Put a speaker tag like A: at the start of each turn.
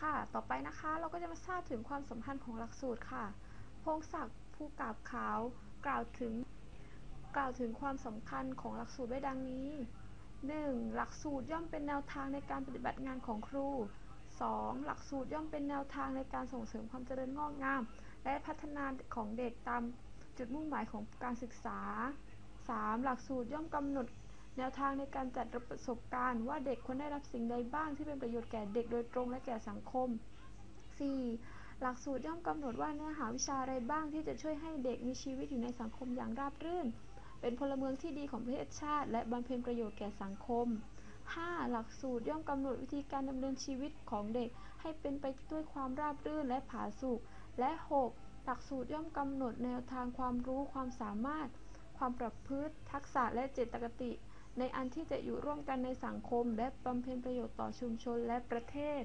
A: ค่ะ ต่อไปนะคะเราก็จะมาทราบถึงความสำคัญของหลักสูตรค่ะ พงศักดิ์ภูกาบขาว กล่าวถึง กล่าวถึงความสำคัญของหลักสูตรไว้ดังนี้ 1. หลักสูตรย่อมเป็นแนวทางในการปฏิบัติงานของครู 2. หลักสูตรย่อมเป็นแนวทางในการส่งเสริมความเจริญงอกงาม และพัฒนาของเด็กตามจุดมุ่งหมายของการศึกษา 3. หลักสูตรย่อมกำหนด แนวทางในการจัดประสบการณ์ว่าเด็กควรได้รับสิ่งใดบ้างที่เป็นประโยชน์แก่เด็กโดยตรงและแก่สังคม 4. หลักสูตรย่อมกำหนดว่าเนื้อหาวิชาอะไรบ้างที่จะช่วยให้เด็กมีชีวิตอยู่ในสังคมอย่างราบรื่น เป็นพลเมืองที่ดีของประเทศชาติ และบำเพ็ญประโยชน์แก่สังคม 5. หลักสูตรย่อมกำหนดวิธีการดำเนินชีวิตของเด็ก ให้เป็นไปด้วยความราบรื่นและผาสุกและ 6. หลักสูตรย่อมกำหนดแนวทางความรู้ความสามารถ ความประพฤติ ทักษะและเจตคติ ในอันที่จะอยู่ร่วมกันในสังคม และบำเพ็ญประโยชน์ต่อชุมชนและประเทศ